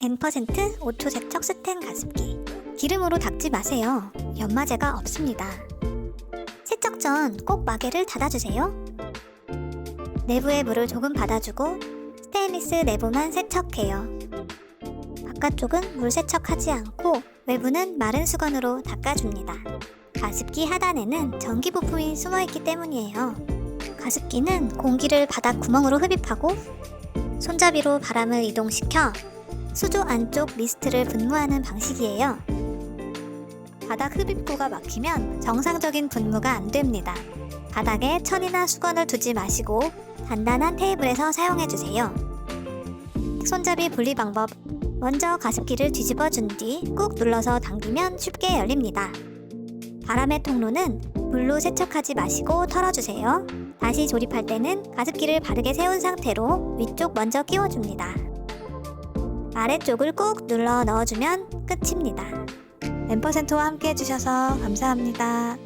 N% 5초 세척 스텐 가습기. 기름으로 닦지 마세요. 연마제가 없습니다. 세척 전 꼭 마개를 닫아주세요. 내부에 물을 조금 받아주고 스테인리스 내부만 세척해요. 바깥쪽은 물 세척하지 않고 외부는 마른 수건으로 닦아줍니다. 가습기 하단에는 전기 부품이 숨어있기 때문이에요. 가습기는 공기를 바닥 구멍으로 흡입하고 손잡이로 바람을 이동시켜 수조 안쪽 미스트를 분무하는 방식이에요. 바닥 흡입구가 막히면 정상적인 분무가 안 됩니다. 바닥에 천이나 수건을 두지 마시고 단단한 테이블에서 사용해 주세요. 손잡이 분리 방법. 먼저 가습기를 뒤집어 준 뒤 꾹 눌러서 당기면 쉽게 열립니다. 바람의 통로는 물로 세척하지 마시고 털어주세요. 다시 조립할 때는 가습기를 바르게 세운 상태로 위쪽 먼저 끼워줍니다. 아래쪽을 꾹 눌러 넣어주면 끝입니다. N%와 함께 해주셔서 감사합니다.